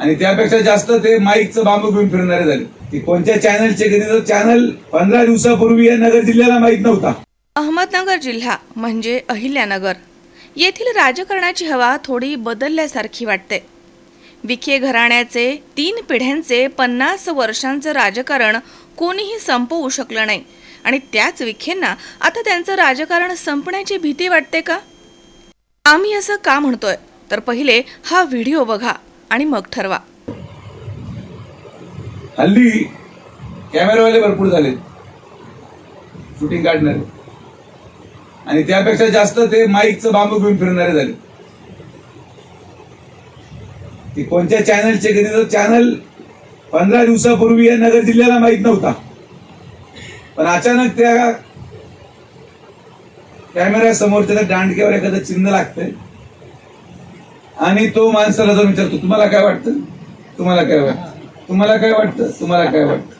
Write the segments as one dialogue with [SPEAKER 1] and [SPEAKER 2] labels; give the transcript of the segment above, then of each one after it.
[SPEAKER 1] आणि त्यापेक्षा जास्त ते माईकचं बांबू घेऊन फिरणारे झाले. की कोणत्या चॅनलचे कधी चॅनल पंधरा दिवसापूर्वी या नगर जिल्ह्याला माहीत नव्हता.
[SPEAKER 2] अहमदनगर जिल्हा म्हणजे अहिल्यानगर. येथील राजकारणाची हवा थोडी बदलल्यासारखी वाटते. विखे घराण्याचे तीन पिढ्यांचे पन्नास वर्षांचं राजकारण कोणीही संपवू शकलं नाही. आणि त्याच विखेंना आता त्यांचं राजकारण संपण्याची भीती वाटते का? आम्ही असं का म्हणतोय? तर पहिले हा व्हिडिओ बघा. आणि मग ठरवा.
[SPEAKER 1] हल्ली कॅमेरावाले भरपूर झाले शूटिंग काढणारे. आणि त्यापेक्षा जास्त ते माईकचं बांबू घेऊन फिरणारे झाले ते कोणत्या चॅनलचे कधी तर चॅनल पंधरा दिवसापूर्वी या नगर जिल्ह्याला माहीत नव्हता. पण अचानक त्या कॅमेऱ्या समोर दांडक्यावर एखादं चिन्ह लागतंय. आणि तो माणसाला जर विचारतो तुम्हाला काय वाटतं? तुम्हाला काय वाटतं? तुम्हाला काय वाटतं? तुम्हाला काय वाटतं?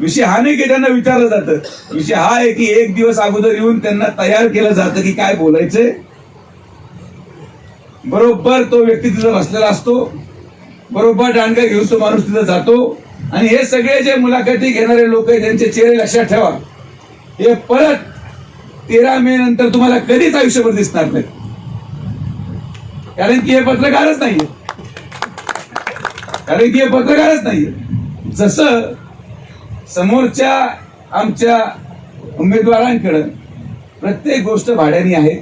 [SPEAKER 1] विषय हा नाही की त्यांना विचारलं जातं. विषय हा आहे की एक दिवस अगोदर येऊन त्यांना तयार केलं जातं की काय बोलायचंय. बरोबर तो व्यक्ती तिथं बसलेला असतो. बरोबर दांडगा घेऊन तो माणूस तिथं जातो. आणि हे सगळे जे मुलाखती घेणारे लोक आहेत त्यांचे चेहरे लक्षात ठेवा. हे परत तेरा मे नंतर तुम्हाला कधीच आयुष्यभर दिसणार नाही कारण की हे पत्रकारच नाहीये. कारण की हे पत्रकारच नाहीये. जसं समोरच्या आमच्या उमेदवारांकडं प्रत्येक गोष्ट भाड्याने आहे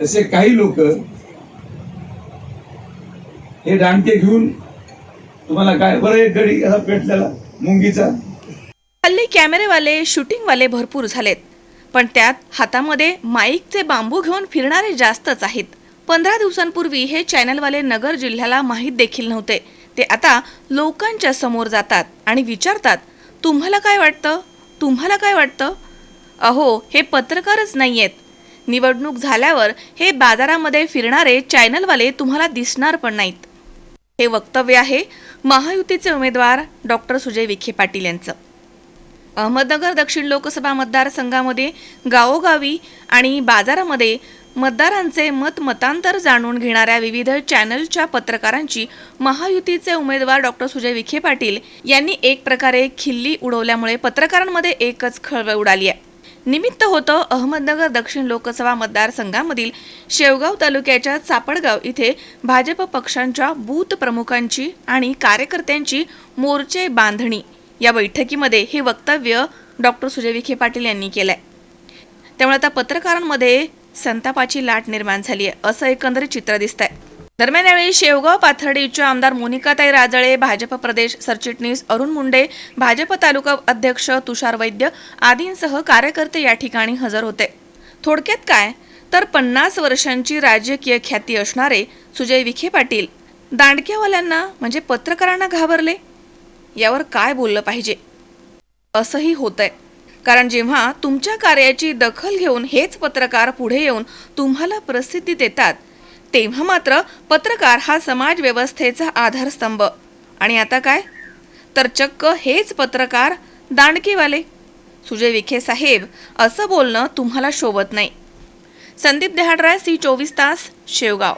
[SPEAKER 1] तसे काही लोक हे दांडके घेऊन तुम्हाला काय बरं एक गडी असा पेटलेला मुंगीचा?
[SPEAKER 2] हल्ली कॅमेरेवाले शूटिंगवाले भरपूर झालेत. पण त्यात हातामध्ये माईकचे बांबू घेऊन फिरणारे जास्तच आहेत. पंधरा दिवसांपूर्वी हे चॅनलवाले नगर जिल्ह्याला माहीत देखील नव्हते. ते आता लोकांच्या समोर जातात आणि विचारतात तुम्हाला काय वाटतं? तुम्हाला काय वाटतं? अहो हे पत्रकारच नाही आहेत निवडणूक झाल्यावर हे बाजारामध्ये फिरणारे चॅनलवाले तुम्हाला दिसणार पण नाहीत. हे वक्तव्य आहे महायुतीचे उमेदवार डॉक्टर सुजय विखे पाटील यांचं. अहमदनगर दक्षिण लोकसभा मतदारसंघामध्ये गावोगावी आणि बाजारामध्ये मतदारांचे मत मतांतर जाणून घेणाऱ्या विविध चॅनलच्या पत्रकारांची महायुतीचे उमेदवार डॉक्टर सुजय विखे पाटील यांनी एक प्रकारे खिल्ली उडवल्यामुळे पत्रकारांमध्ये एकच खळबळ उडाली आहे. निमित्त होतं अहमदनगर दक्षिण लोकसभा मतदारसंघामधील शेवगाव तालुक्याच्या चापडगाव इथे भाजप पक्षांच्या बूथ प्रमुखांची आणि कार्यकर्त्यांची मोर्चे बांधणी. या बैठकीमध्ये हे वक्तव्य डॉक्टर सुजय विखे पाटील यांनी केलंय. त्यामुळे आता पत्रकारांमध्ये संतापाची लाट निर्माण झाली आहे. असं एकंदरीत चित्र दिसतंय. दरम्यान यावेळी शेवगाव पाथर्डीच्या आमदार मोनिकाताई राजळे भाजप प्रदेश सरचिटणीस अरुण मुंडे भाजप तालुका अध्यक्ष तुषार वैद्य आदींसह कार्यकर्ते या ठिकाणी हजर होते. थोडक्यात काय? तर पन्नास वर्षांची राजकीय ख्याती असणारे सुजय विखे पाटील दांडक्यावाल्यांना म्हणजे पत्रकारांना घाबरले? यावर काय बोललं पाहिजे? असंही होतंय. कारण जेव्हा तुमच्या कार्याची दखल घेऊन हेच पत्रकार पुढे येऊन तुम्हाला प्रसिद्धी देतात तेव्हा मात्र पत्रकार हा समाज व्यवस्थेचा आधारस्तंभ. आणि आता काय? तर चक्क हेच पत्रकार दांडकेवाले. सुजय विखे साहेब असं बोलणं तुम्हाला शोभत नाही. संदीप देहाडराय सी चोवीस तास शेवगाव.